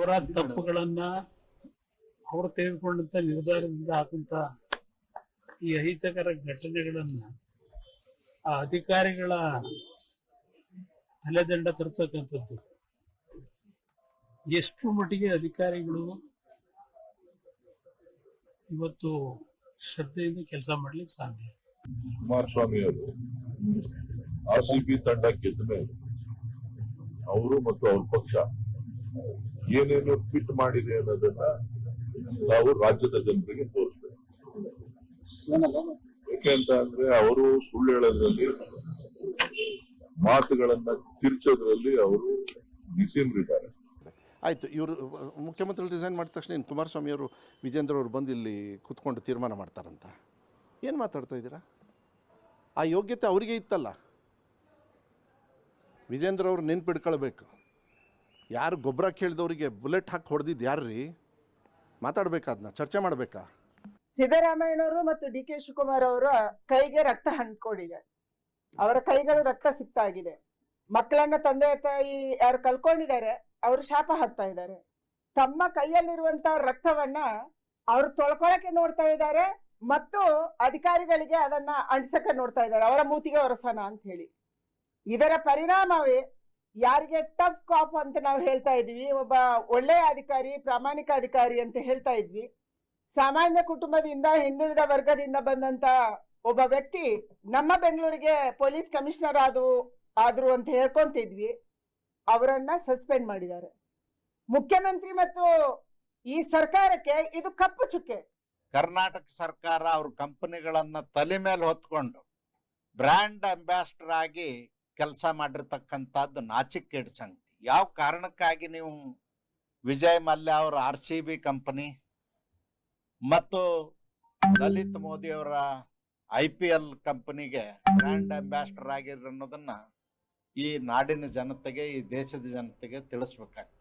ಅವರ ತಪ್ಪುಗಳನ್ನ ಅವರು ತೆಗೆದುಕೊಂಡಂತ ನಿರ್ಧಾರದಿಂದ ಆದಂತ ಈ ಅಹಿತಕರ ಘಟನೆಗಳನ್ನ ಆ ಅಧಿಕಾರಿಗಳ ತಲೆದಂಡ ತರ್ತಕ್ಕಂಥದ್ದು. ಎಷ್ಟು ಮಟ್ಟಿಗೆ ಅಧಿಕಾರಿಗಳು ಇವತ್ತು ಶ್ರದ್ಧೆಯಿಂದ ಕೆಲಸ ಮಾಡ್ಲಿಕ್ಕೆ ಸಾಧ್ಯ? ಕುಮಾರಸ್ವಾಮಿ ಅವರು ಆರ್ ಸಿ ಬಿ ತಂಡ ಗೆದ್ದ ಅವರು ಮತ್ತು ಅವ್ರ ಪಕ್ಷ ಏನೇನು ಫಿಟ್ ಮಾಡಿದೆ ಅನ್ನೋದನ್ನ ನಾವು ರಾಜ್ಯದ ಜನರಿಗೆ ತೋರಿಸ್ತೇವೆ ಯಾಕೆ ಅಂತ ಅಂದ್ರೆ ಅವರು ಸುಳ್ಳು ಹೇಳೋದ್ರಲ್ಲಿ, ಮಾತುಗಳನ್ನ ತಿರ್ಚೋದ್ರಲ್ಲಿ ಅವರು ಇದ್ದಾರೆ ಆಯ್ತು, ಇವರು ಮುಖ್ಯಮಂತ್ರಿ ರಿಸೈನ್ ಮಾಡಿದ ತಕ್ಷಣ ಇನ್ನು ಕುಮಾರಸ್ವಾಮಿ ಅವರು, ವಿಜೇಂದ್ರ ಅವರು ಬಂದು ಇಲ್ಲಿ ಕುತ್ಕೊಂಡು ತೀರ್ಮಾನ ಮಾಡ್ತಾರಂತ? ಏನು ಮಾತಾಡ್ತಾ ಇದ್ದೀರಾ? ಆ ಯೋಗ್ಯತೆ ಅವರಿಗೆ ಇತ್ತಲ್ಲ? ವಿಜೇಂದ್ರ ಅವರು ನೆನ್ಪಿಡ್ಕೊಳ್ಬೇಕು. ಯಾರು ಗೊಬ್ಬರ ಕೇಳಿದವರಿಗೆ ಬುಲೆಟ್ ಹಾಕಿ ಹೊಡೆದಿದ್ದು ಯಾರು ರೀ ಮಾತಾಡ್ಬೇಕಾದ್ನ, ಚರ್ಚೆ ಮಾಡಬೇಕಾ? ಸಿದ್ದರಾಮಯ್ಯನವರು ಮತ್ತು ಡಿ ಕೆ ಶಿವಕುಮಾರ್ ಅವರ ಕೈಗೆ ರಕ್ತ ಹಂಡ್ಕೊಂಡಿದೆ ಅವರ ಕೈಗಳು ರಕ್ತ ಸಿಕ್ತಾಗಿದೆ. ಮಕ್ಕಳನ್ನ ತಂದೆ ತಾಯಿ ಯಾರು ಕಳ್ಕೊಂಡಿದ್ದಾರೆ, ಅವರು ಶಾಪ ಹಾಕ್ತಾ ಇದ್ದಾರೆ. ತಮ್ಮ ಕೈಯಲ್ಲಿರುವಂತ ರಕ್ತವನ್ನ ಅವರು ತೊಳ್ಕೊಳಕ್ಕೆ ನೋಡ್ತಾ ಇದ್ದಾರೆ ಮತ್ತು ಅಧಿಕಾರಿಗಳಿಗೆ ಅದನ್ನ ಅಂಟಿಸಕ್ಕೆ ನೋಡ್ತಾ ಇದ್ದಾರೆ. ಅವರ ಮೂತಿಗೆ ಒರಸನ ಅಂತ ಹೇಳಿ. ಇದರ ಪರಿಣಾಮವೇ ಯಾರಿಗೆ ಟಫ್ ಕಾಪ್ ಅಂತ ನಾವು ಹೇಳ್ತಾ ಇದ್ವಿ, ಒಬ್ಬ ಒಳ್ಳೆಯ ಅಧಿಕಾರಿ, ಪ್ರಾಮಾಣಿಕ ಅಧಿಕಾರಿ ಅಂತ ಹೇಳ್ತಾ ಇದ್ವಿ. ಸಾಮಾನ್ಯ ಕುಟುಂಬದಿಂದ ಹಿಂದುಳಿದ ವರ್ಗದಿಂದ ಬಂದಂತ ಒಬ್ಬ ವ್ಯಕ್ತಿ ನಮ್ಮ ಬೆಂಗಳೂರಿಗೆ ಪೊಲೀಸ್ ಕಮಿಷನರ್ ಆದವು ಆದ್ರು ಅಂತ ಹೇಳ್ಕೊಂತಿದ್ವಿ. ಅವರನ್ನ ಸಸ್ಪೆಂಡ್ ಮಾಡಿದ್ದಾರೆ. ಮುಖ್ಯಮಂತ್ರಿ ಮತ್ತು ಈ ಸರ್ಕಾರಕ್ಕೆ ಇದು ಕಪ್ಪು ಚುಕ್ಕೆ. ಕರ್ನಾಟಕ ಸರ್ಕಾರ ಅವ್ರ ಕಂಪನಿಗಳನ್ನ ತಲೆ ಮೇಲೆ ಹೊತ್ಕೊಂಡು ಬ್ರ್ಯಾಂಡ್ ಅಂಬಾಸಿಡರ್ ಆಗಿ ಕೆಲಸ ಮಾಡಿರ್ತಕ್ಕಂಥದ್ದು ನಾಚಿಕೆಡ್ ಸಂಗತಿ ಯಾವ ಕಾರಣಕ್ಕಾಗಿ ನೀವು ವಿಜಯ್ ಮಲ್ಯ ಅವರ ಆರ್ ಸಿ ಬಿ ಕಂಪನಿ ಮತ್ತು ಲಲಿತ್ ಮೋದಿ ಅವರ ಐ ಪಿ ಎಲ್ ಕಂಪನಿಗೆ ಬ್ರ್ಯಾಂಡ್ ಅಂಬಾಸಿಡರ್ ಆಗಿದ್ರು ಅನ್ನೋದನ್ನ ಈ ನಾಡಿನ ಜನತೆಗೆ, ಈ ದೇಶದ ಜನತೆಗೆ ತಿಳಿಸ್ಬೇಕಾಗ್ತದೆ.